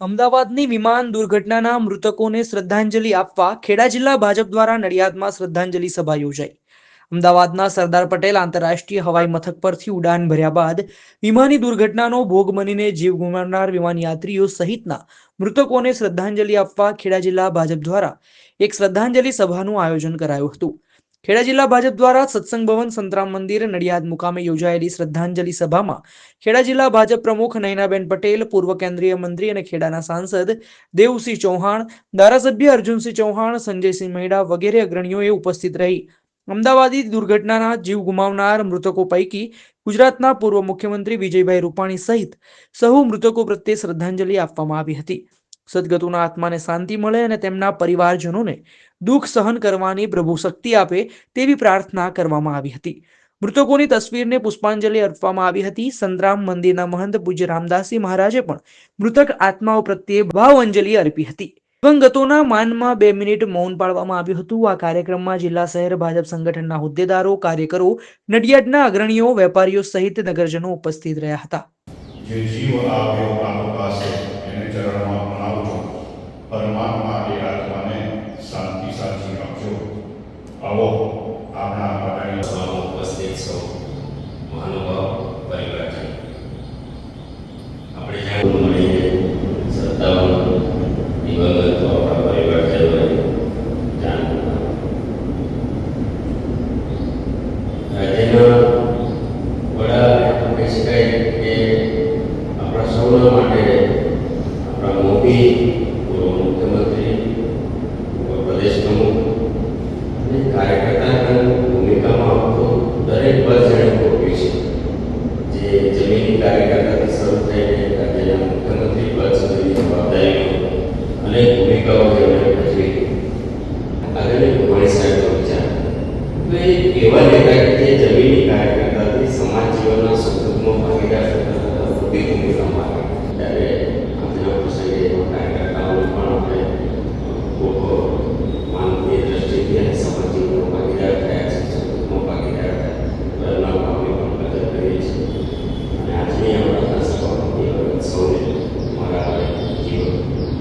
અમદાવાદની વિમાન દુર્ઘટનાના મૃતકોને શ્રદ્ધાંજલિ આપવા ખેડા જિલ્લા ભાજપ દ્વારા નડિયાદમાં શ્રદ્ધાંજલિ સભા યોજાઈ. અમદાવાદના સરદાર પટેલ આંતરરાષ્ટ્રીય હવાઈ મથક પરથી ઉડાન ભર્યા બાદ વિમાની દુર્ઘટનાનો ભોગ બનીને જીવ ગુમાવનાર વિમાન યાત્રીઓ સહિતના મૃતકોને શ્રદ્ધાંજલિ આપવા ખેડા જિલ્લા ભાજપ દ્વારા એક શ્રદ્ધાંજલિ સભાનું આયોજન કરાયું હતું. ખેડા જિલ્લા ભાજપ દ્વારા સત્સંગ ભવન સંતરામ મંદિર નડિયાદ મુકામે યોજાયેલી શ્રદ્ધાંજલિ સભામાં ખેડા જિલ્લા ભાજપ પ્રમુખ નયનાબેન પટેલ, પૂર્વ કેન્દ્રીય મંત્રી અને ખેડાના સાંસદ દેવસિંહ ચૌહાણ, ધારાસભ્ય અર્જુનસિંહ ચૌહાણ, સંજયસિંહ મહેડા વગેરે અગ્રણીઓએ ઉપસ્થિત રહી. અમદાવાદી દુર્ઘટનાના જીવ ગુમાવનાર મૃતકો પૈકી ગુજરાતના પૂર્વ મુખ્યમંત્રી વિજયભાઈ રૂપાણી સહિત સહુ મૃતકો પ્રત્યે શ્રદ્ધાંજલિ આપવામાં આવી હતી. સદગતુના આત્માને શાંતિ મળે અને તેમના પરિવારજનોને દુઃખ સહન કરવાની પ્રભુ શક્તિ આપે તેવી પ્રાર્થના કરવામાં આવી હતી. મૃતકોની તસવીરને પુષ્પાંજલિ અર્પવામાં આવી હતી. સંતરામ મંદિરના મહંત પૂજ્ય રામદાસી મહારાજે પણ મૃતક આત્માઓ પ્રત્યે ભાવાંજલિ અર્પી હતી. દિવંગતોના માનમાં બે મિનિટ મૌન પાળવામાં આવ્યું હતું. આ કાર્યક્રમમાં જિલ્લા શહેર ભાજપ સંગઠનના હોદ્દેદારો, કાર્યકરો, નડિયાદના અગ્રણીઓ, વેપારીઓ સહિત નગરજનો ઉપસ્થિત રહ્યા હતા. જે જીવ આવ્યો પાસે એને ચરણમાં પ્રણાવજો પરમાત્મા એ આત્માને શાંતિ સાચી આપજો આવો આપણા બધાની સભામાં ઉપસ્થિત સૌ મહાનુભાવ પરિવારજન આપણે જ્યાં મળીને શ્રદ્ધાઓ દિવંગત આપણા પરિવારજનોને જાણ રાજ્યના વડા આપણે શકાય કે આપણા સૌના માટે આપણા મોદી પૂર્વ મુખ્યમંત્રી પૂર્વ પ્રદેશ પ્રમુખ અને કાર્યકર્તાની ભૂમિકામાં આવતો દરેક પદ જેણે ભોગવ્યું છે જે જમીની કાર્યકર્તાથી શરૂ થઈને રાજ્યના મુખ્યમંત્રી પદ સુધીની જવાબદારીઓ અનેક ભૂમિકાઓ જેમણે ભજવી આગળની ભગવાણી સાહેબનો વિચાર તો એ એવા નેતા કે જે જમીની કાર્યકર્તાથી સમાજ જીવનના સુખદુઃખમાં ભાગીદાર થતા મોટી ભૂમિકામાં આવે ત્યારે આજના પ્રસંગે એવા કાર્યકર્તાઓને પણ આપણે ખૂબ માનવીય દ્રષ્ટિથી અને સમાજ જીવનનો ભાગીદાર થયા છે સુખદુઃખમાં ભાગીદાર થયા તો એમના ભાવની પણ કદર કરીએ છીએ અને આજની આપણા સભામાંથી હવે સૌને મારા જીવન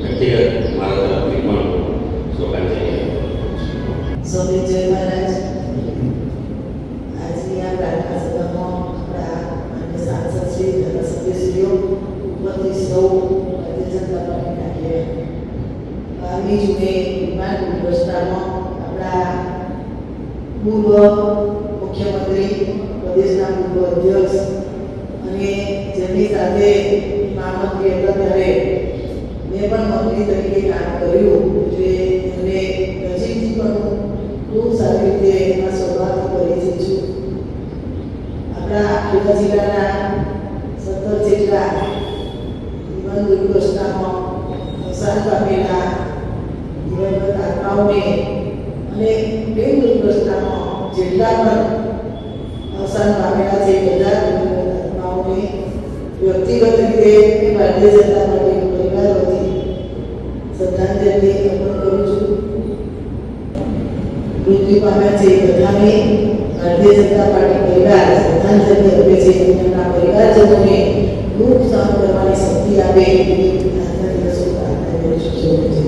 વ્યક્તિગત મારા તરફથી પણ શોકાંજલિ અર્પણ કરું છું સૌને જય મહારાજ આજની આ પ્રાર્થના સભામાં આપણા માન્ય સાંસદશ્રી ધારાસભ્યશ્રીઓ ઉપરથી સૌ ભારતીય જનતા પાર્ટીના આગેવાન બારમી જૂને વિમાન વ્યવસ્થામાં આપણા પૂર્વ મુખ્યમંત્રી, પ્રદેશના પૂર્વ અધ્યક્ષ અને જેમની સાથે મહામંત્રી હતા ત્યારે મેં પણ મંત્રી તરીકે કામ કર્યું એટલે એમને નજીકથી પણ ખૂબ સારી રીતે એમાં શરૂઆત કરી છું. આપણા ખેડા જિલ્લાના સત્તર જેટલા વિમાન દુર્ઘટનામાં અવસાન પામેલા દિવંગત આત્માઓને અને દુર્ઘટનામાં જેટલા પણ અવસાન પામેલા છે. બધા આત્માઓને વ્યક્તિગત રીતે ભારતીય જનતા પાર્ટી પરિવાર વતી શ્રદ્ધાંજલિ અર્પણ કરું છું. મૃત્યુ પામ્યા છે. બધાને ભારતીય જનતા પાર્ટી પરિવાર શ્રદ્ધાંજલિ આપે છે. એમના પરિવારજનોને દુઃખ સહન કરવાની શક્તિ આપે એવી આજના દિવસો પ્રાર્થના